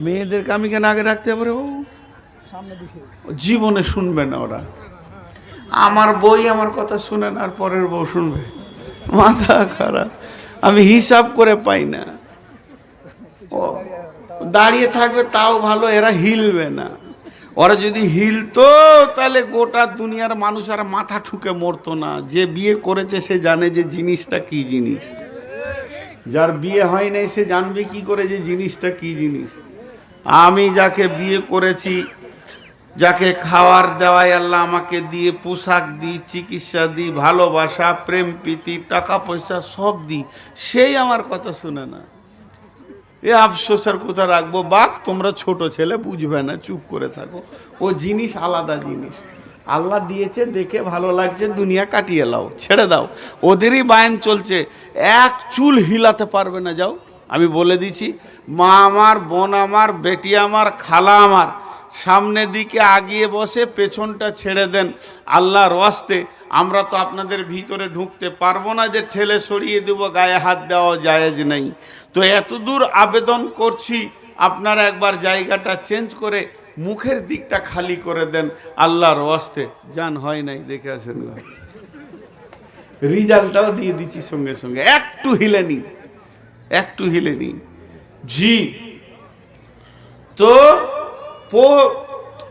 মেয়েদেরকে আমি কেন আগে রাখতে পারে বাবু দিকে। জীবনে শুনবে না ওরা। আমার বই আমার কথা শুনে না আর পরের বউ শুনবে। মাথা খারাপ। আমি হিসাব করে পাই না। ও দাঁড়িয়ে থাকবে তাও ভালো এরা হিলবে না। ওরা যদি হিলতো তাহলে গোটা দুনিয়ার মানুষ আর মাথা ঠুকে মরতো না। যে বিয়ে করেছে সে জানে যে জিনিসটা কি জিনিস। যার বিয়ে হয় নাই সে জানবে কি করে যে জিনিসটা কি জিনিস। আমি যাকে বিয়ে করেছি, যাকে খাওয়ার দেওয়াই আল্লাহ আমাকে দিয়ে পোশাক দিই, চিকিৎসা দিই, ভালোবাসা, প্রেম, প্রীতি, টাকা পয়সা সব দিই, সেই আমার কথা শুনে না। এ আফসোসের কোথা রাখব? বাক, তোমরা ছোট ছেলে, বুঝবে না, চুপ করে থাকো। ও জিনিস আলাদা জিনিস। আল্লাহ দিয়েছে, দেখে ভালো লাগছে, দুনিয়া কাটিয়ে লাও, ছেড়ে দাও। ওদেরই বায়ন চলছে। এক চুল হিলাতে পারবে না, যাও। আমি বলে দিছি মা আমার বোন আমার বেটি আমার খালা আমার সামনের দিকে আগিয়ে বসে পেছনটা ছেড়ে দেন আল্লাহর ওয়াস্তে। আমরা তো আপনাদের ভিতরে ঢুকতে পারব না যে ঠেলে সরিয়ে দেবো গায়ে হাত দেওয়া জায়েজ নেই। তো এতদূর আবেদন করছি আপনারা একবার জায়গাটা চেঞ্জ করে মুখের দিকটা খালি করে দেন আল্লাহর ওয়াস্তে। যান হয় নাই দেখে আসেন। রিজাল্টটাও দিয়ে দিচ্ছি সঙ্গে সঙ্গে। একটু হিলেনি। একটু হিলে হিলেনি জি। তো পো-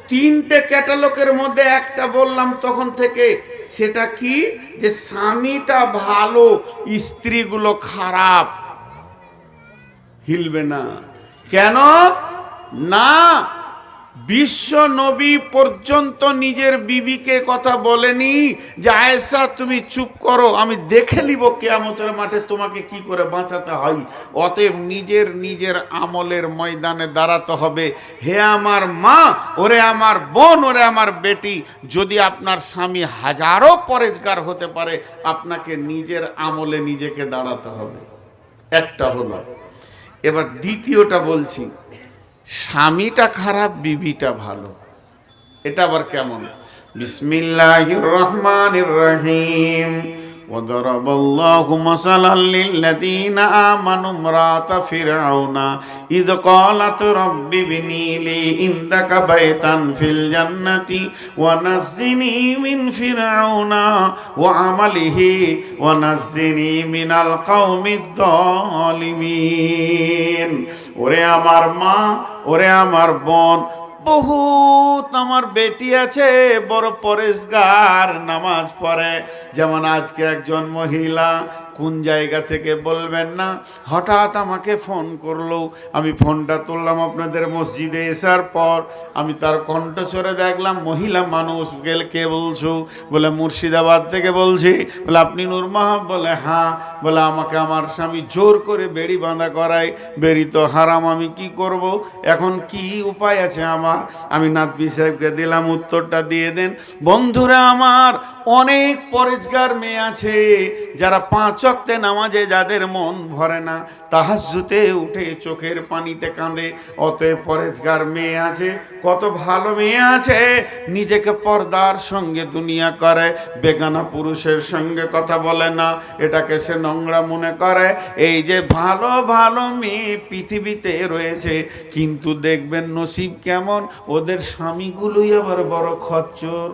তিনটে ক্যাটালকের মধ্যে একটা বললাম তখন থেকে, সেটা কি? যে স্বামীটা ভালো, স্ত্রীগুলো খারাপ। হিলবে না। কেন? না বিশ্ব নবী পর্যন্ত নিজের বিবিকে কথা বলেনি যে, আয়েশা, তুমি চুপ করো, আমি দেখে নিব কেয়ামতের মাঠে তোমাকে কি করে বাঁচাতে হয়। অতএব নিজের নিজের আমলের ময়দানে দাঁড়াতে হবে। হে আমার মা, ওরে আমার বোন, ওরে আমার বেটি, যদি আপনার স্বামী হাজারো পরেজগার হতে পারে, আপনাকে নিজের আমলে নিজেকে দাঁড়াতে হবে। একটা হলো। এবার দ্বিতীয়টা বলছি। স্বামীটা খারাপ বিবিটা ভালো। এটা আবার কেমন? বিসমিল্লাহ রহমান রহিম। وضرب الله مثلا للذين آمنوا امرأة فرعون إذ قالت رب ابني لي عندك بيتا في الجنة ونزني من فرعون وعمله ونزني من القوم الظالمين ওরে আমার মা ওরে আমার বোন বহুত আমার বেটি আছে বড় পরেশগার নামাজ পড়ে। যেমন আজকে একজন মহিলা কোন জায়গা থেকে বলবেন না? হঠাৎ আমাকে ফোন করল। আমি ফোনটা তুললাম আপনাদের মসজিদে এসার পর। আমি তার কণ্ঠস্বরে দেখলাম, মহিলা মানুষ। গেল কে বলছো? বলে, মুর্শিদাবাদ থেকে বলছি। বলে, আপনি নূর মাহাব? বলে হ্যাঁ। বলে, আমাকে আমার স্বামী জোর করে বেড়ি বাঁধা করায়। বেড়ি তো হারাম, আমি কি করব? এখন কি উপায় আছে আমার? আমি নাতবি সাহেবকে দিলাম, উত্তরটা দিয়ে দেন, বন্ধুরা আমার অনেক পরেজগার মেয়ে আছে। যারা পাঁচ অক্তে নামাজে যাদের মন ভরে না তাহাজুতে উঠে চোখের পানিতে কাঁদে। অতএব পরেজগার মেয়ে আছে, কত ভালো মেয়ে আছে। নিজেকে পর্দার সঙ্গে দুনিয়া করে, বেগানা পুরুষের সঙ্গে কথা বলে না, এটাকে সে নোংরা মনে করে। এই যে ভালো ভালো মেয়ে পৃথিবীতে রয়েছে, কিন্তু দেখবেন নসিব কেমন, ওদের স্বামীগুলোই আবার বড় খচ্চর।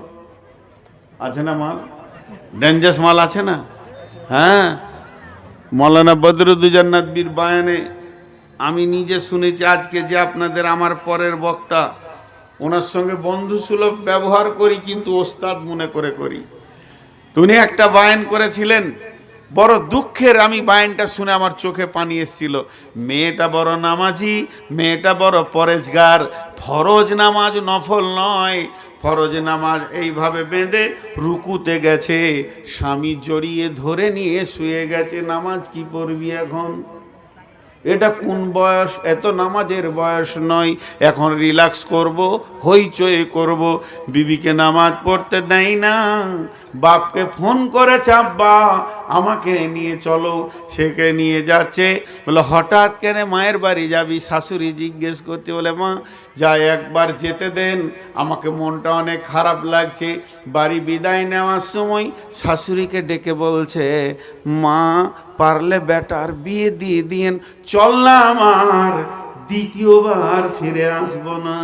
আছে না মাল? ডেঞ্জাস মাল আছে না? হ্যাঁ? মৌলানা বদরুদ্দুজান্নাত বীর বায়ানে আমি নিজে শুনেছি আজকে যে আপনাদের আমার পরের বক্তা। ওনার সঙ্গে বন্ধু সুলভ ব্যবহার করি, কিন্তু ওস্তাদ মনে করে করি। তো উনি একটা বায়ান করেছিলেন বড় দুঃখের আমি বায়নটা শুনে আমার চোখে পানি এসেছিল। মেয়েটা বড় নামাজি, মেয়েটা বড় পরেজগার। ফরজ নামাজ নফল নয়। ফরজ নামাজ এইভাবে বেঁধে রুকুতে গেছে। স্বামী জড়িয়ে ধরে নিয়ে শুয়ে গেছে। নামাজ কি পড়বি এখন? এটা কোন বয়স? এত নামাজের বয়স নয়। এখন রিল্যাক্স করব, হইচই করব। বিবিকে নামাজ পড়তে দেয় না। বাপকে ফোন করে চাপবা আমাকে নিয়ে চলো, সেকে নিয়ে যাচ্ছে। বলে, হঠাৎ কেন মায়ের বাড়ি যাবি? শাশুড়ি জিজ্ঞেস করছে, বলে, মা যা একবার যেতে দেন। আমাকে মনটা অনেক খারাপ লাগছে। বাড়ি বিদায় নেওয়ার সময় শাশুড়িকে ডেকে বলছে, মা, পারলে বেটার বিয়ে দিয়ে দিয়েন। চল না আমার দ্বিতীয়বার ফিরে আসব না।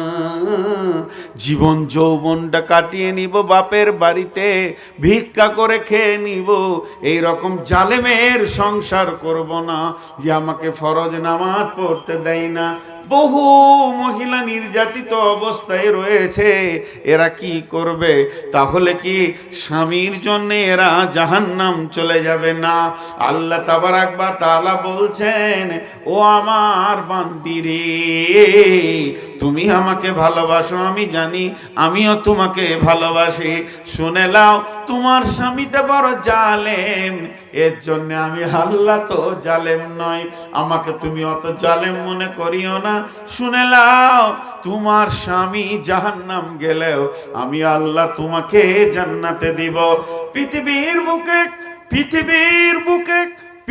জীবন যৌবনটা কাটিয়ে নিব বাপের বাড়িতে, ভিক্ষা করে খেয়ে নিব। এই রকম জালেমের সংসার করব না যে আমাকে ফরজ নামাজ পড়তে দেয় না। বহু মহিলা নির্যাতিত অবস্থায় রয়েছে। এরা কি করবে? তাহলে কি স্বামীর জন্য এরা জাহান্নাম চলে যাবে না? আল্লাহ তাবার একবার তালা বলছেন, ও আমার বান্দিরে তুমি আমাকে ভালোবাসো, আমি জানি, আমিও তোমাকে ভালোবাসি। শুনে লাও তোমার স্বামীটা বড় জালেম। এর জন্য আমি আল্লাহ তো জালেম নয় আমাকে তুমি অত জালেম মনে করিও না। শুনে লাও তোমার স্বামী জাহান্নাম গেলেও আমি আল্লাহ তোমাকে জান্নাতে দিব। পৃথিবীর বুকে পৃথিবীর বুকে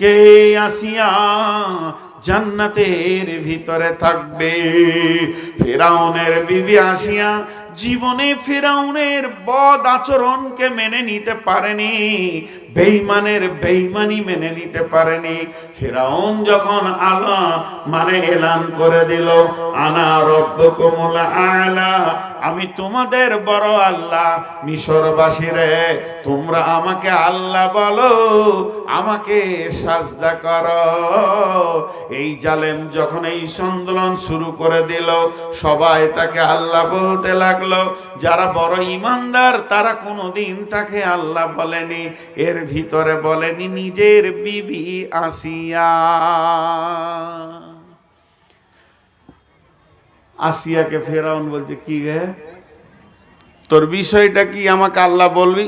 কে আসিয়া জান্নাতের ভিতরে থাকবে? ফেরাউনের বিবি আসিয়া জীবনে ফেরাউনের বদ আচরণকে মেনে নিতে পারেনি বেইমানের বেইমানি মেনে নিতে পারেনি। ফেরাউন যখন আল্লাহ মানে এলান করে দিল, আনা রব্বকুমুল আলা, আমি তোমাদের বড় আল্লাহ মিশরবাসীরে তোমরা আমাকে আল্লাহ বলো, আমাকে সাজদা করো। এই জালেম যখন এই সন্দোলন শুরু করে দিল, সবাই তাকে আল্লাহ বলতে লাগল যারা বড় ইমানদার, তারা কোনোদিন তাকে আল্লাহ বলেনি। এর ভিতরে বলেনি নিজের বিবি আসিয়া। আসিয়াকে ফেরাউন বলছে, কি রে? তোর বিষয়টা কি আমাকে আল্লাহ বলবি?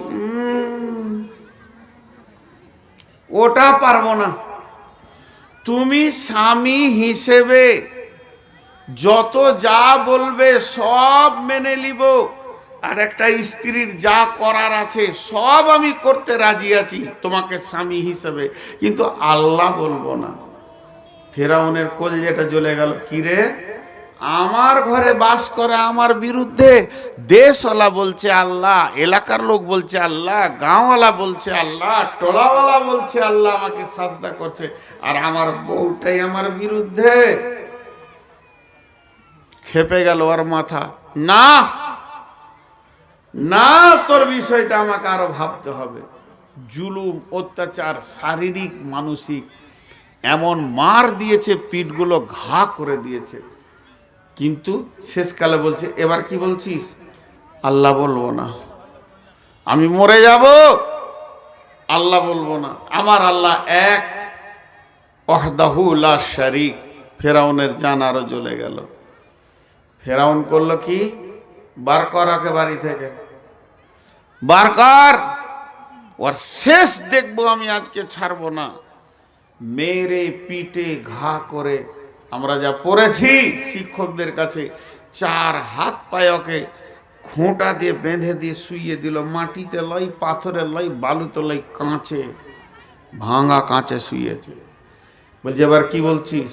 ওটা পারব না। তুমি স্বামী হিসেবে যত যা বলবে সব মেনে নিব। আর একটা স্ত্রীর যা করার আছে, সব আমি করতে রাজি আছি, তোমাকে স্বামী হিসেবে। কিন্তু আল্লাহ বলব না। ফেরাউনের কোল যেটা জ্বলে গেল, কিরে? আমার ঘরে বাস করে আমার বিরুদ্ধে দেশওয়ালা বলছে আল্লাহ, এলাকার লোক বলছে আল্লাহ, গাঁওয়ালা বলছে আল্লাহ, টোলাওয়ালা বলছে আল্লাহ আমাকে সাজদা করছে। আর আমার বউটাই আমার বিরুদ্ধে খেপে গেল ওর মাথা। না! না, তোর বিষয়টা আমাকে আরও ভাবতে হবে। জুলুম, অত্যাচার, শারীরিক, মানসিক, এমন মার দিয়েছে, পিঠগুলো ঘা করে দিয়েছে। কিন্তু শেষকালে বলছে, এবার কি বলছিস? আল্লাহ বলব না। আমি মরে যাব? আল্লাহ বলব না। আমার আল্লাহ এক অহদাহুল্লা শারিক। ফেরাউনের জান আরও জ্বলে গেল। ফেরাউন করল কি? বার কর বাড়ি থেকে। বার কর ওর শেষ দেখব আমি, আজকে ছাড়বো না। মেরে, পিটে, ঘা করে আমরা যা পড়েছি শিক্ষকদের কাছে, চার হাত পায়ে ওকে খোঁটা দিয়ে বেঁধে দিয়ে শুইয়ে দিল, মাটিতে লয় পাথরে লয় বালুতে লয় কাঁচে, ভাঙা কাঁচে শুয়েছে বলছি, এবার কি বলছিস?